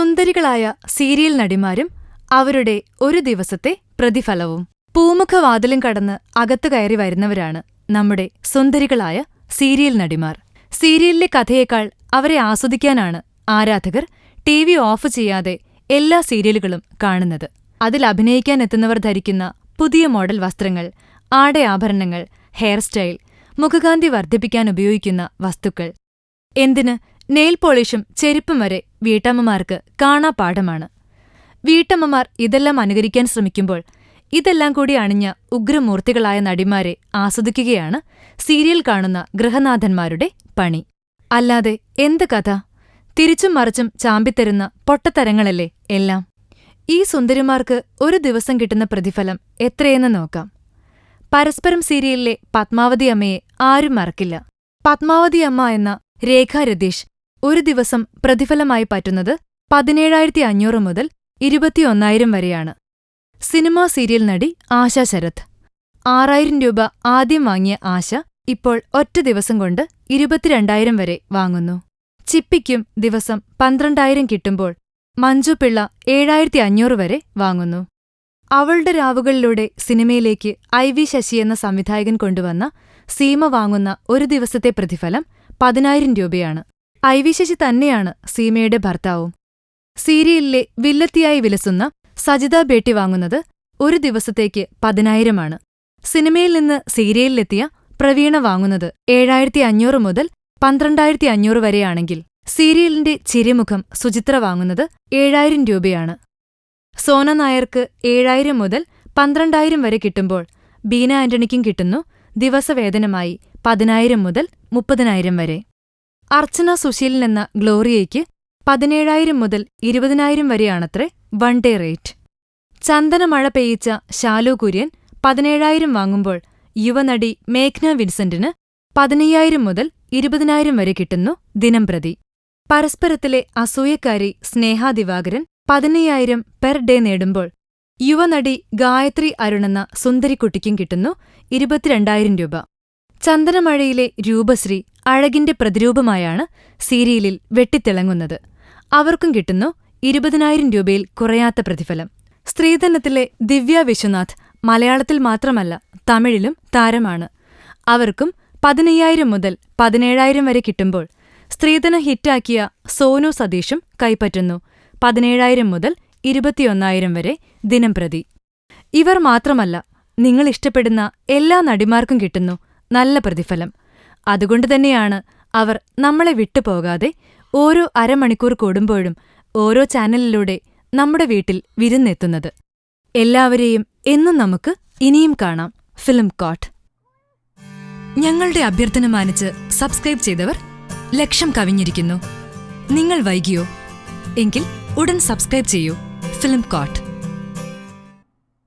സുന്ദരികളായ serial നടിമാരും അവരുടെ ഒരു ദിവസത്തെ പ്രതിഫലവും. പൂമുഖവാതിലും കടന്ന് അകത്തു കയറി വരുന്നവരാണ് നമ്മുടെ സുന്ദരികളായ സീരിയൽ നടിമാർ. സീരിയലിലെ കഥയേക്കാൾ അവരെ ആസ്വദിക്കാനാണ് ആരാധകർ ടി വി ഓഫ് ചെയ്യാതെ എല്ലാ സീരിയലുകളും കാണുന്നത്. അതിൽ അഭിനയിക്കാൻ എത്തുന്നവർ ധരിക്കുന്ന പുതിയ മോഡൽ വസ്ത്രങ്ങൾ ആടയാഭരണങ്ങൾ ഹെയർ സ്റ്റൈൽ മുഖകാന്തി വർദ്ധിപ്പിക്കാൻ ഉപയോഗിക്കുന്ന വസ്തുക്കൾ. എന്തിന് നെയിൽ പോളിഷും ചെരുപ്പും വരെ വീട്ടമ്മമാർക്ക് കാണാപാഠമാണ്. വീട്ടമ്മമാർ ഇതെല്ലാം അനുകരിക്കാൻ ശ്രമിക്കുമ്പോൾ ഇതെല്ലാം കൂടി അണിഞ്ഞ ഉഗ്രമൂർത്തികളായ നടിമാരെ ആസ്വദിക്കുകയാണ് സീരിയൽ കാണുന്ന ഗൃഹനാഥന്മാരുടെ പണി. അല്ലാതെ എന്ത് കഥ? തിരിച്ചും മറിച്ചും ചാമ്പിത്തരുന്ന പൊട്ടത്തരങ്ങളല്ലേ എല്ലാം? ഈ സുന്ദരിമാർക്ക് ഒരു ദിവസം കിട്ടുന്ന പ്രതിഫലം എത്രയെന്ന് നോക്കാം. പരസ്പരം സീരിയലിലെ പത്മാവതി അമ്മയെ ആരും മറക്കില്ല. പത്മാവതി അമ്മ എന്ന രേഖാ രതീഷ് ഒരു ദിവസം പ്രതിഫലമായി പറ്റുന്നത് പതിനേഴായിരത്തി അഞ്ഞൂറ് മുതൽ ഇരുപത്തിയൊന്നായിരം വരെയാണ്. സിനിമാ സീരിയൽ നടി ആശ ശരത്. ആറായിരം രൂപ ആദ്യം വാങ്ങിയ ആശ ഇപ്പോൾ ഒറ്റ ദിവസം കൊണ്ട് ഇരുപത്തിരണ്ടായിരം വരെ വാങ്ങുന്നു. ചിപ്പിക്കും ദിവസം പന്ത്രണ്ടായിരം കിട്ടുമ്പോൾ മഞ്ജു പിള്ള ഏഴായിരത്തി അഞ്ഞൂറ് വരെ വാങ്ങുന്നു. അവളുടെ രാവുകളിലൂടെ സിനിമയിലേക്ക് ഐ വി ശശി എന്ന സംവിധായകൻ കൊണ്ടുവന്ന സീമ വാങ്ങുന്ന ഒരു ദിവസത്തെ പ്രതിഫലം പതിനായിരം രൂപയാണ്. ഐ വി ശശി തന്നെയാണ് സീമയുടെ ഭർത്താവും. സീരിയലിലെ വില്ലത്തിയായി വിലസുന്ന സജിത ബേട്ടി വാങ്ങുന്നത് ഒരു ദിവസത്തേക്ക് പതിനായിരമാണ്. സിനിമയിൽ നിന്ന് സീരിയലിലെത്തിയ പ്രവീണ വാങ്ങുന്നത് ഏഴായിരത്തി അഞ്ഞൂറ് മുതൽ പന്ത്രണ്ടായിരത്തി അഞ്ഞൂറ് വരെയാണെങ്കിൽ സീരിയലിന്റെ ചിരിമുഖം സുചിത്ര വാങ്ങുന്നത് ഏഴായിരം രൂപയാണ്. സോന നായർക്ക് ഏഴായിരം മുതൽ പന്ത്രണ്ടായിരം വരെ കിട്ടുമ്പോൾ ബീന ആന്റണിക്കും കിട്ടുന്നു ദിവസവേതനമായി പതിനായിരം മുതൽ മുപ്പതിനായിരം വരെ. അർച്ചന സുശീലൻ എന്ന ഗ്ലോറിയയ്ക്ക് പതിനേഴായിരം മുതൽ ഇരുപതിനായിരം വരെയാണത്രേ വൺ ഡേ റേറ്റ്. ചന്ദനമഴ പെയ്യിച്ച ശാലു കുര്യൻ പതിനേഴായിരം വാങ്ങുമ്പോൾ യുവനടി മേഘ്ന വിൻസെന്റിന് പതിനയ്യായിരം മുതൽ ഇരുപതിനായിരം വരെ കിട്ടുന്നു ദിനംപ്രതി. പരസ്പരത്തിലെ അസൂയക്കാരി സ്നേഹ ദിവാകരൻ പതിനയ്യായിരം പെർ ഡേ നേടുമ്പോൾ യുവനടി ഗായത്രി അരുണെന്ന സുന്ദരിക്കുട്ടിക്കും കിട്ടുന്നു ഇരുപത്തിരണ്ടായിരം രൂപ. ചന്ദനമഴയിലെ രൂപശ്രീ അഴകിന്റെ പ്രതിരൂപമായാണ് സീരിയലിൽ വെട്ടിത്തിളങ്ങുന്നത്. അവർക്കും കിട്ടുന്നു ഇരുപതിനായിരം രൂപയിൽ കുറയാത്ത പ്രതിഫലം. സ്ത്രീധനത്തിലെ ദിവ്യ വിശ്വനാഥ് മലയാളത്തിൽ മാത്രമല്ല തമിഴിലും താരമാണ്. അവർക്കും പതിനയ്യായിരം മുതൽ പതിനേഴായിരം വരെ കിട്ടുമ്പോൾ സ്ത്രീധന ഹിറ്റാക്കിയ സോനു സതീഷും കൈപ്പറ്റുന്നു. പതിനേഴായിരം മുതൽ ഇരുപത്തിയൊന്നായിരം വരെ ദിനംപ്രതി. ഇവർ മാത്രമല്ല നിങ്ങൾ ഇഷ്ടപ്പെടുന്ന എല്ലാ നടിമാർക്കും കിട്ടുന്നു നല്ല പ്രതിഫലം. അതുകൊണ്ടുതന്നെയാണ് അവർ നമ്മളെ വിട്ടുപോകാതെ ഓരോ അരമണിക്കൂർ കൂടുമ്പോഴും ഓരോ ചാനലിലൂടെ നമ്മുടെ വീട്ടിൽ വിരുന്നെത്തുന്നത്. എല്ലാവരെയും എന്നും നമുക്ക് ഇനിയും കാണാം. Film court. ഞങ്ങളുടെ അഭ്യർത്ഥന മാനിച്ച് സബ്സ്ക്രൈബ് ചെയ്തവർ ലക്ഷം കവിഞ്ഞിരിക്കുന്നു. നിങ്ങൾ വൈകിയോ? എങ്കിൽ ഉടൻ സബ്സ്ക്രൈബ് ചെയ്യൂ. Film court.